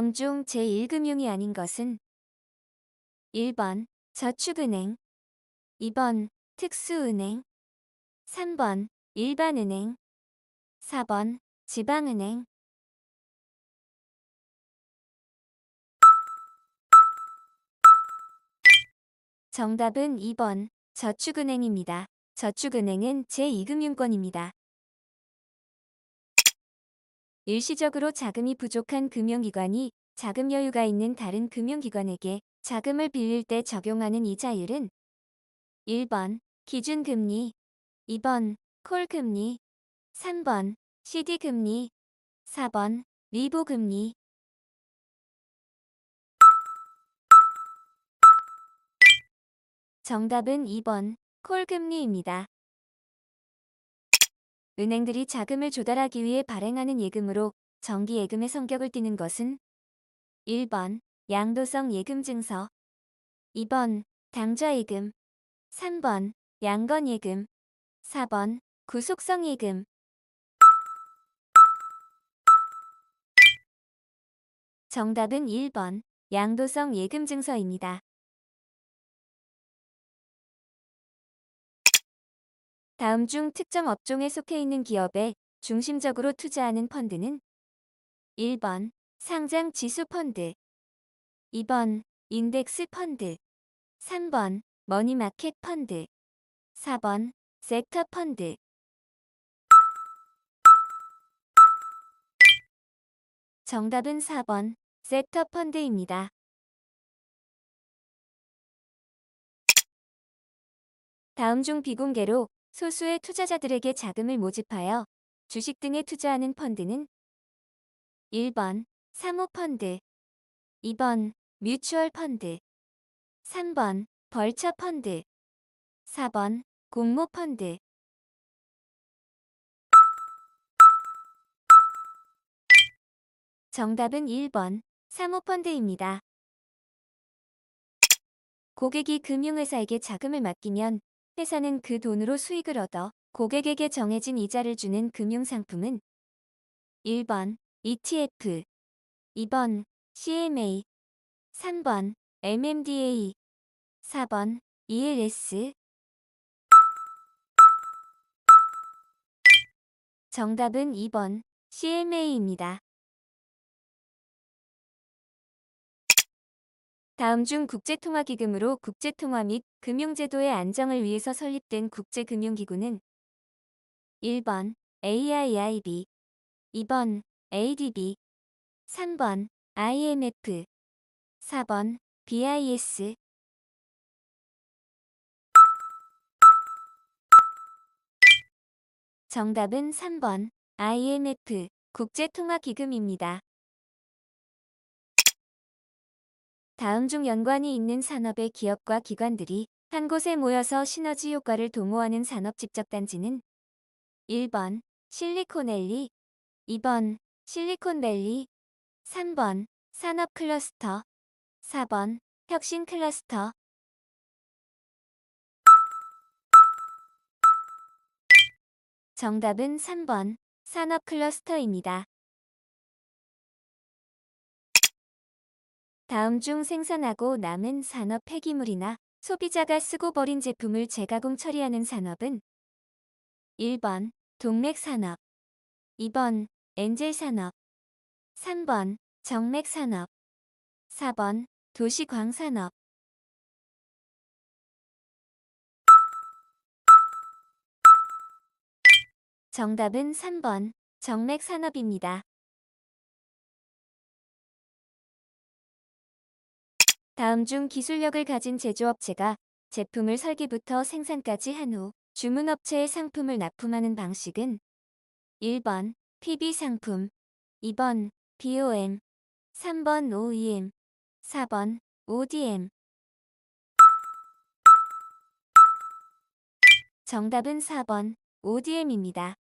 다음 중 제1금융이 아닌 것은? 1번 저축은행. 2번 특수은행. 3번 일반은행. 4번 지방은행. 정답은 2번 저축은행입니다. 저축은행은 제2금융권입니다. 일시적으로 자금이 부족한 금융기관이 자금 여유가 있는 다른 금융기관에게 자금을 빌릴 때 적용하는 이자율은 1번 기준금리 2번 콜금리 3번 CD금리 4번 리보금리 정답은 2번 콜금리입니다. 은행들이 자금을 조달하기 위해 발행하는 예금으로 정기 예금의 성격을 띠는 것은? 1번 양도성 예금 증서. 2번 당좌 예금. 3번 양건 예금. 4번 구속성 예금. 정답은 1번 양도성 예금 증서입니다. 다음 중 특정 업종에 속해 있는 기업에 중심적으로 투자하는 펀드는? 1번 상장 지수 펀드. 2번 인덱스 펀드. 3번 머니마켓 펀드. 4번 섹터 펀드. 정답은 4번 섹터 펀드입니다. 다음 중 비공개로 소수의 투자자들에게 자금을 모집하여 주식 등에 투자하는 펀드는 1번 사모펀드 2번 뮤추얼 펀드 3번 벌처 펀드 4번 공모 펀드 정답은 1번 사모펀드입니다. 고객이 금융회사에게 자금을 맡기면 회사는 그 돈으로 수익을 얻어 고객에게 정해진 이자를 주는 금융상품은 1번 ETF 2번 CMA 3번 MMDA 4번 ELS 정답은 2번 CMA입니다. 다음 중 국제통화기금으로 국제통화 및 금융제도의 안정을 위해서 설립된 국제금융기구는 1번 AIIB, 2번 ADB, 3번 IMF, 4번 BIS 정답은 3번 IMF 국제통화기금입니다. 다음 중 연관이 있는 산업의 기업과 기관들이 한 곳에 모여서 시너지 효과를 도모하는 산업 집적단지는 1번 실리콘밸리, 2번 실리콘밸리, 3번 산업 클러스터, 4번 혁신 클러스터 정답은 3번 산업 클러스터입니다. 다음 중 생산하고 남은 산업 폐기물이나 소비자가 쓰고 버린 제품을 재가공 처리하는 산업은 1번 동맥 산업 2번 엔젤 산업 3번 정맥 산업 4번 도시광 산업 정답은 3번 정맥 산업입니다. 다음 중 기술력을 가진 제조업체가 제품을 설계부터 생산까지 한 후 주문업체의 상품을 납품하는 방식은 1번 PB 상품, 2번 BOM, 3번 OEM, 4번 ODM 정답은 4번 ODM입니다.